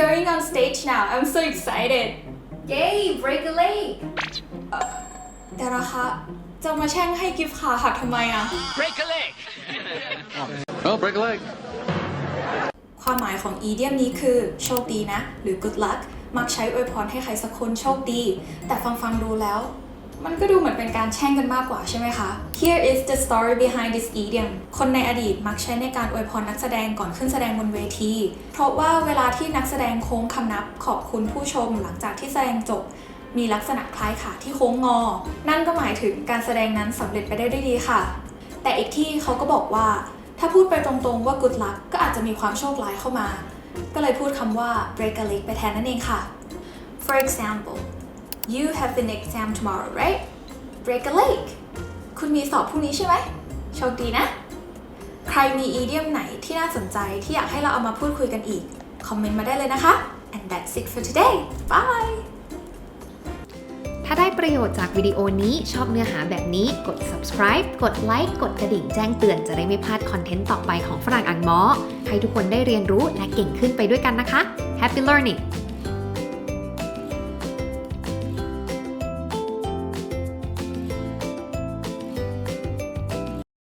going on stage now I'm so excited Yay break a leg เดี๋ยวนะคะ จะมาแช่งให้กิฟขาหักทำไมอะ Break a leg. well, break a leg. ความหมายของอีเดียมนี้คือ โชคดีนะ หรือ good luck มักใช้อวยพรให้ใครสักคนโชคดี แต่ฟังฟังๆดูแล้ว มันก็ดูเหมือนเป็นการแช่งกันมากกว่าใช่ไหมคะ Here is the story behind this idiom คนในอดีตมักใช้ในการอวยพรนักแสดงก่อนขึ้นแสดงบนเวที เพราะว่าเวลาที่นักแสดงโค้งคำนับขอบคุณผู้ชมหลังจากที่แสดงจบ มีลักษณะคล้ายขาที่โค้งงอ นั่นก็หมายถึงการแสดงนั้นสำเร็จไปได้ด้วยดีค่ะ แต่อีกที่เขาก็บอกว่า ถ้าพูดไปตรงๆว่า good luck ก็อาจจะมีความโชคร้ายเข้ามา ก็เลยพูดคำว่า break a leg ไปแทนนั่นเองค่ะ For example you have an exam tomorrow right break a leg คุณมีสอบพรุ่งนี้ใช่ไหมโชคดีนะ ใครมีอีเดียมไหนที่น่าสนใจที่อยากให้เราเอามาพูดคุยกันอีก คอมเมนต์มาได้เลยนะคะ and that's it for today bye ถ้าได้ประโยชน์จากวิดีโอนี้ชอบเนื้อหาแบบนี้กด subscribe กดไลค์กดกระดิ่งแจ้งเตือนจะได้ไม่พลาดคอนเทนต์ต่อไปของฝรั่งอังมอให้ทุกคนได้เรียนรู้และเก่งขึ้นไปด้วยกันนะคะ Happy learning